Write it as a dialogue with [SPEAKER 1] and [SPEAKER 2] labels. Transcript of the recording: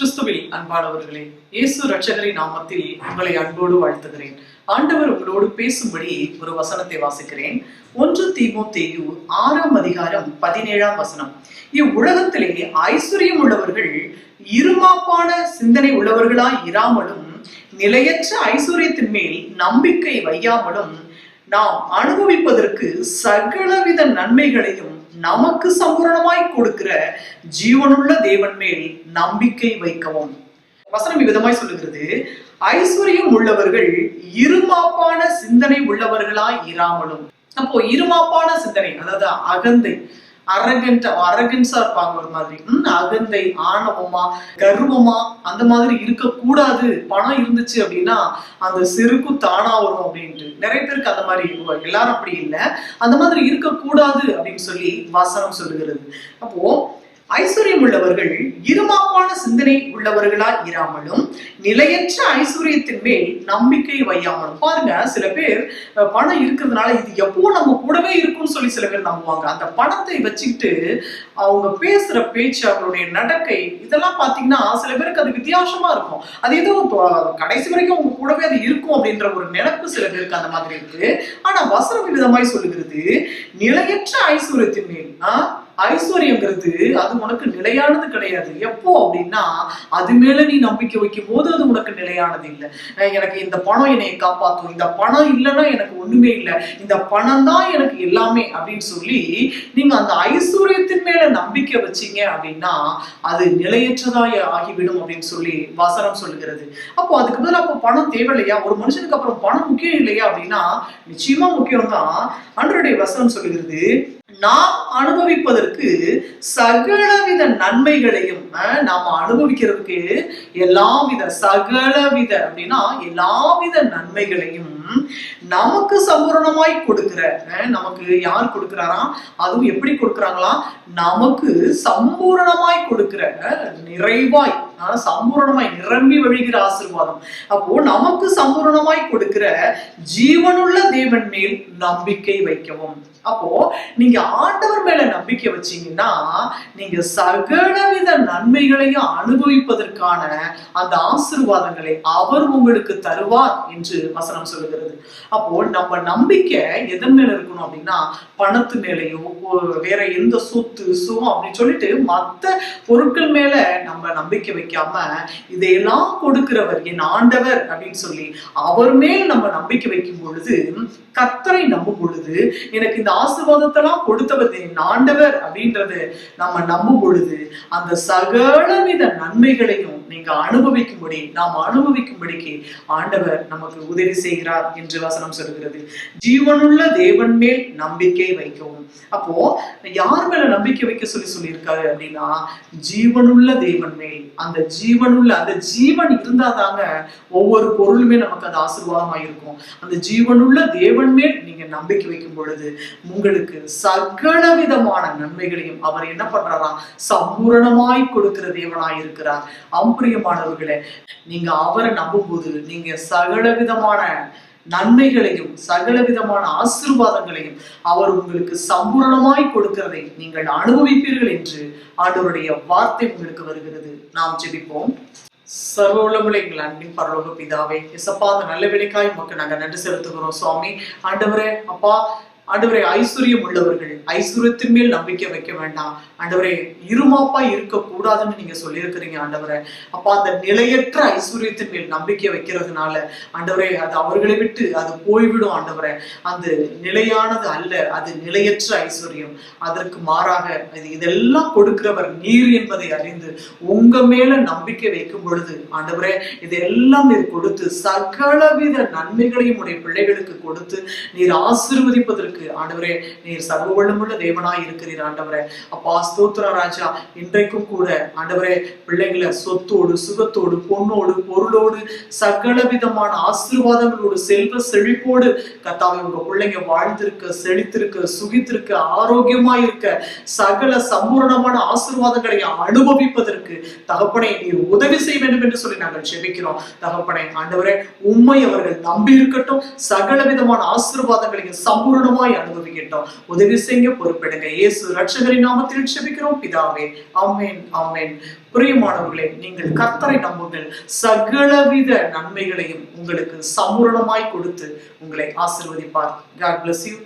[SPEAKER 1] அன்பானவர்களே இயேசு ரட்சகரின் நாமத்தில் உங்களை அன்போடு வாழ்த்துகிறேன். ஆண்டவர் உங்களோடு பேசும்படி ஒரு வசனத்தை வாசிக்கிறேன். ஒன்று தீமோத்தேயு ஆறாம் அதிகாரம் பதினேழாம் வசனம். இவ்வுலகத்திலே ஐஸ்வர்யம் உள்ளவர்கள் இருமாப்பான சிந்தனை உள்ளவர்களாய் இராமலும் நிலையற்ற ஐஸ்வர்யத்தின் மேல் நம்பிக்கை வையாமலும் நாம் அனுபவிப்பதற்கு சகலவித நன்மைகளையும் நமக்கு சம்பூரணமாய் கொடுக்கிற ஜீவனுள்ள தேவன் மேல் நம்பிக்கை வைக்கவும். வசனம் விதமாய் சொல்லுகிறது ஐஸ்வர்யம் உள்ளவர்கள் இருமாப்பான சிந்தனை உள்ளவர்களாய் இராமலும் அப்போ இருமாப்பான சிந்தனை அதாவது அகந்தை அரகண்ட் அரகன்ஸா இருப்பாங்க ஒரு மாதிரி. ம், அகந்தை ஆணவமா கர்வமா அந்த மாதிரி இருக்கக்கூடாது. பணம் இருந்துச்சு அப்படின்னா அந்த செருக்கு தானா வரும் அப்படின்ட்டு. நிறைய பேருக்கு அந்த மாதிரி எல்லாரும் அப்படி இல்லை. அந்த மாதிரி இருக்கக்கூடாது அப்படின்னு சொல்லி வசனம் சொல்லுகிறது. அப்போ ஐஸ்வர்யம் உள்ளவர்கள் இருமாப்பான சிந்தனை உள்ளவர்களா இராமலும் நிலையற்ற ஐஸ்வர்யத்தின் மேல் நம்பிக்கை வையாமலும். பாருங்க சில பேர் பணம் இருக்கிறதுனால இது எப்போ நம்ம கூடவே இருக்கும்னு சொல்லி சில பேர் நம்புவாங்க. அந்த பணத்தை வச்சுக்கிட்டு அவங்க பேசுற பேச்சு அவங்களுடைய நடக்கை இதெல்லாம் பாத்தீங்கன்னா சில பேருக்கு அது வித்தியாசமா இருக்கும். அது ஏதோ இப்போ கடைசி வரைக்கும் அவங்க கூடவே அது இருக்கும் அப்படின்ற ஒரு நினைப்பு சில பேருக்கு அந்த மாதிரி இருக்கு. ஆனா வசனம் விதமாய் சொல்லுகிறது நிலையற்ற ஐஸ்வர்யத்தின் மேல் ஆஹ் ஐஸ்வர்யங்கிறது அது உனக்கு நிலையானது கிடையாது. எப்போ அப்படின்னா அது மேல நீ நம்பிக்கை வைக்கும் போது அது உனக்கு நிலையானது இல்லை. எனக்கு இந்த பணம் என்னை காப்பாற்றும் இந்த பணம் இல்லைன்னா எனக்கு ஒண்ணுமே இல்லை. இந்த பணம் தான் எனக்கு எல்லாமே அப்படின்னு சொல்லி நீங்க அந்த ஐஸ்வர்யத்தின் மேல நம்பிக்கை வச்சீங்க அப்படின்னா அது நிலையற்றதாய் ஆகிவிடும் அப்படின்னு சொல்லி வசனம் சொல்லுகிறது. அப்போ அதுக்கு பதில் அப்போ பணம் தேவையில்லையா? ஒரு மனுஷனுக்கு அப்புறம் பணம் முக்கியம் இல்லையா அப்படின்னா நிச்சயமா முக்கியம் தான் அன்றைய வசனம் சொல்லுகிறது நாம் அனுபவிப்பதற்கு சகலவித நன்மைகளையும் நாம் அனுபவிக்கிறதுக்கு எல்லாவித சகலவித அப்படின்னா எல்லாவித நன்மைகளையும் நமக்கு சம்பூரணமாய் கொடுக்கிற நமக்கு யார் கொடுக்கிறாரா? அதுவும் எப்படி கொடுக்கறாங்களா? நமக்கு சம்பூரணமாய் கொடுக்கிற நிறைவாய் அஹ், சம்பூரணமாய் நிரம்பி வழிகிற ஆசீர்வாதம். அப்போ நமக்கு சம்பூரணமாய் கொடுக்கிற ஜீவனுள்ள தேவன் மேல் நம்பிக்கை வைக்கவும். அப்போ நீங்க ஆண்டவர் மேல நம்பிக்கை வச்சீங்கன்னா நீங்க சகலவித நன்மைகளையும் அனுபவிப்பதற்கான அந்த ஆசீர்வாதங்களை அவர் உங்களுக்கு தருவார் என்று வசனம் சொல்லுகிறது. அப்போ நம்ம நம்பிக்கை எதன் மேல இருக்கணும் அப்படின்னா பணத்து மேலேயோ வேற எந்த சொத்து சுகம் அப்படின்னு சொல்லிட்டு மத்த பொருட்கள் மேல நம்ம நம்பிக்கை வைக்காம இதையெல்லாம் கொடுக்கிறவர் என் ஆண்டவர் அப்படின்னு சொல்லி அவர் மேல் நம்ம நம்பிக்கை வைக்கும் பொழுது கத்தரை நம்பும் பொழுது எனக்கு இந்த ஆசிர்வாதத்தெல்லாம் கொடுத்தவர் என் ஆண்டவர் அப்படின்றது நம்ம நம்பும் பொழுது அந்த சகலவித நன்மைகளையும் நீங்க அனுபவிக்கும்படி நாம் அனுபவிக்கும்படிக்கு ஆண்டவர் நமக்கு உதவி செய்கிறார். என்று வசனம் சொல்கிறது ஜீவனுள்ள தேவன் மேல் நம்பிக்கை வைக்கவும். அப்போ யார் மேல நம்பிக்கை வைக்க சொல்லி சொல்லியிருக்காரு அப்படின்னா ஜீவனுள்ள தேவன் மேல். அந்த ஜீவனுள்ள அந்த ஜீவன் இருந்தாதாங்க ஒவ்வொரு பொருளுமே நமக்கு அது ஆசீர்வாதமா இருக்கும். அந்த ஜீவனுள்ள தேவன் மேல் நீங்க நம்பிக்கை வைக்கும் பொழுது உங்களுக்கு சகல விதமான நன்மைகளையும் அவர் என்ன பண்றாராம் சம்பூரணமாய் கொடுக்கிற தேவனாய் இருக்கிறார். அம்பிரியமானவர்களே நீங்க அவரை நம்பும்போது நீங்க சகல விதமான நன்மைகளையும் சகல விதமான ஆசீர்வாதங்களையும் அவர் உங்களுக்கு சம்பூரணமாய் கொடுக்கிறதை நீங்கள் அனுபவிப்பீர்கள் என்று ஆண்டவருடைய வார்த்தை உங்களுக்கு வருகிறது. நாம் ஜெபிப்போம். சர்வ எங்கள் அன்பின் பரலோக பிதாவே எசப்பா அந்த நல்ல விலைக்காய் உமக்கு நாங்க நன்றி செலுத்துகிறோம் சுவாமி. ஆண்டவரே அப்பா ஆண்டவரை ஐஸ்வர்யம் உள்ளவர்கள் ஐஸ்வர்யத்தின் மேல் நம்பிக்கை வைக்க வேண்டாம். ஆண்டவரை இருமாப்பா இருக்கக்கூடாதுன்னு நீங்க சொல்லியிருக்கிறீங்க ஆண்டவரே. அப்பா அந்த நிலையற்ற ஐஸ்வர்யத்தின் மேல் நம்பிக்கை வைக்கிறதுனால ஆண்டவரை அது அவர்களை விட்டு அது போய்விடும் ஆண்டவரே. அந்த நிலையானது அல்ல அது நிலையற்ற ஐஸ்வர்யம். அதற்கு மாறாக இது இதெல்லாம் கொடுக்கிறவர் நீர் என்பதை அறிந்து உங்க மேல நம்பிக்கை வைக்கும் பொழுது ஆண்டவரே இதெல்லாம் நீர் கொடுத்து சகலவித நன்மைகளையும் உடைய பிள்ளைகளுக்கு கொடுத்து நீர் ஆசிர்வதிப்பதற்கு ஆண்டவரே நீர் சர்வ வல்லமுள்ள தேவனாய் இருக்கிறீர் ஆண்டவரே. அப்பா ஸ்தோத்திர ராஜா இன்றைக்கும் கூட ஆண்டவரே பிள்ளைங்களை சொத்தோடு சுகத்தோடு பொண்ணோடு பொருளோடு சகல விதமான ஆசீர்வாதங்களோடு செல்வ செழிப்போடு கத்தாவை உங்க பிள்ளைங்க வாழ்ந்திருக்க செழித்திருக்க சுகித்திருக்க ஆரோக்கியமாய் இருக்க சகல சம்பூர்ணமான ஆசீர்வாதங்களை அனுபவிப்பதற்கு தகப்பனை நீர் உதவி செய்ய வேண்டும் என்று சொல்லி நாங்கள் செபிக்கிறோம் தகப்பனை ஆண்டவரே உண்மை அவர்கள் நம்பி இருக்கட்டும். சகல விதமான ஆசீர்வாதங்களையும் சம்பூர்ணமாய் சுகமாய் அனுபவிக்கட்டும். உதவி செய்ய பொறுப்பெடுங்க. இயேசு ரட்சகரின் நாமத்தில் செபிக்கிறோம் பிதாவே ஆமேன் ஆமேன். பிரியமானவர்களே நீங்கள் கர்த்தரை நம்புங்கள். சகலவித நன்மைகளையும் உங்களுக்கு சமூரணமாய் கொடுத்து உங்களை ஆசீர்வதிப்பார். God bless you